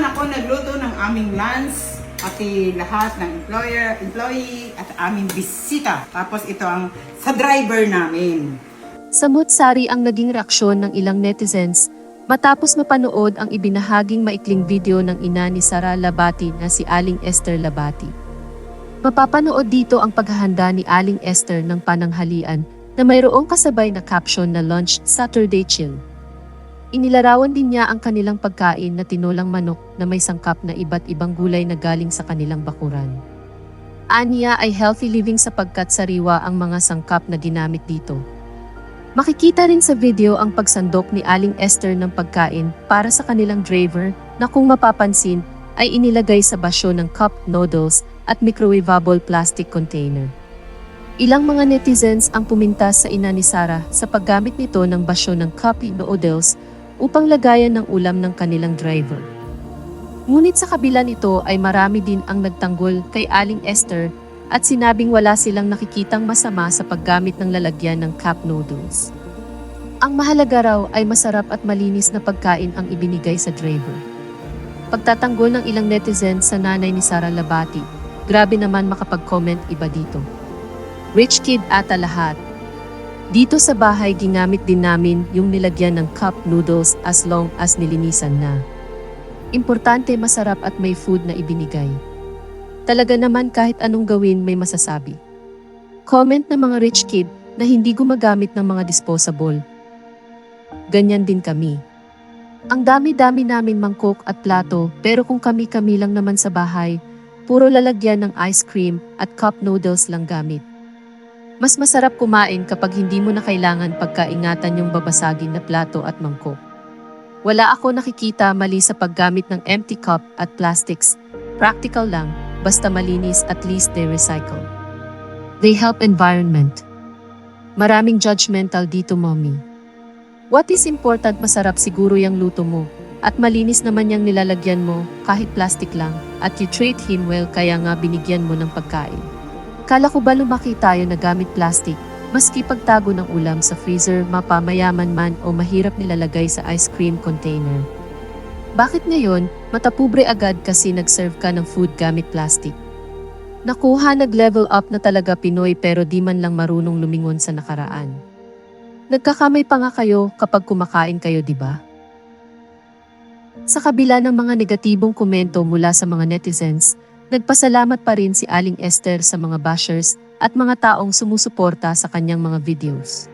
naman ako nagluto ng aming lunch. Pati lahat ng employer, employee at aming bisita. Tapos ito ang sa driver namin. Samut-sari ang naging reaksyon ng ilang netizens matapos mapanood ang ibinahaging maikling video ng ina ni Sara Labati na si Aling Esther Labati. Mapapanood dito ang paghahanda ni Aling Esther ng pananghalian na mayroong kasabay na caption na Lunch Saturday Chill. Inilarawan din niya ang kanilang pagkain na tinolang manok na may sangkap na iba't ibang gulay na galing sa kanilang bakuran. Aniya ay healthy living sapagkat sariwa ang mga sangkap na ginamit dito. Makikita rin sa video ang pagsandok ni Aling Esther ng pagkain para sa kanilang driver na kung mapapansin ay inilagay sa basyo ng cup noodles at microwavable plastic container. Ilang mga netizens ang pumintas sa ina ni Sarah sa paggamit nito ng basyo ng cup noodles upang lagayan ng ulam ng kanilang driver. Ngunit sa kabila nito ay marami din ang nagtanggol kay Aling Esther at sinabing wala silang nakikitang masama sa paggamit ng lalagyan ng cup noodles. Ang mahalaga raw ay masarap at malinis na pagkain ang ibinigay sa driver. Pagtatanggol ng ilang netizens sa nanay ni Sara Labati, grabe naman makapag-comment iba dito. Rich kid ata lahat. Dito sa bahay ginamit din namin yung nilagyan ng cup noodles as long as nilinisan na. Importante masarap at may food na ibinigay. Talaga naman kahit anong gawin may masasabi. Comment ng mga rich kid na hindi gumagamit ng mga disposable. Ganyan din kami. Ang dami-dami namin mangkok at plato pero kung kami-kami lang naman sa bahay, puro lalagyan ng ice cream at cup noodles lang gamit. Mas masarap kumain kapag hindi mo na kailangan pagkaingatan yung babasagin na plato at mangkok. Wala ako nakikita mali sa paggamit ng empty cup at plastics. Practical lang, basta malinis at least they recycle. They help environment. Maraming judgmental dito, mommy. What is important masarap siguro yung luto mo. At malinis naman yung nilalagyan mo kahit plastic lang at you treat him well kaya nga binigyan mo ng pagkain. Kala ko ba lumaki tayo na gamit plastic, maski pagtago ng ulam sa freezer, mapamayaman man o mahirap nilalagay sa ice cream container. Bakit ngayon, matapubre agad kasi nag-serve ka ng food gamit plastic? Nakuha nag-level up na talaga Pinoy pero di man lang marunong lumingon sa nakaraan. Nagkakamay pa nga kayo kapag kumakain kayo, di ba? Sa kabila ng mga negatibong komento mula sa mga netizens, Nagpasalamat pa rin si Aling Esther sa mga bashers at mga taong sumusuporta sa kanyang mga videos.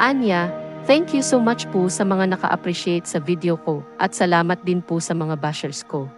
Anya, thank you so much po sa mga naka-appreciate sa video ko at salamat din po sa mga bashers ko.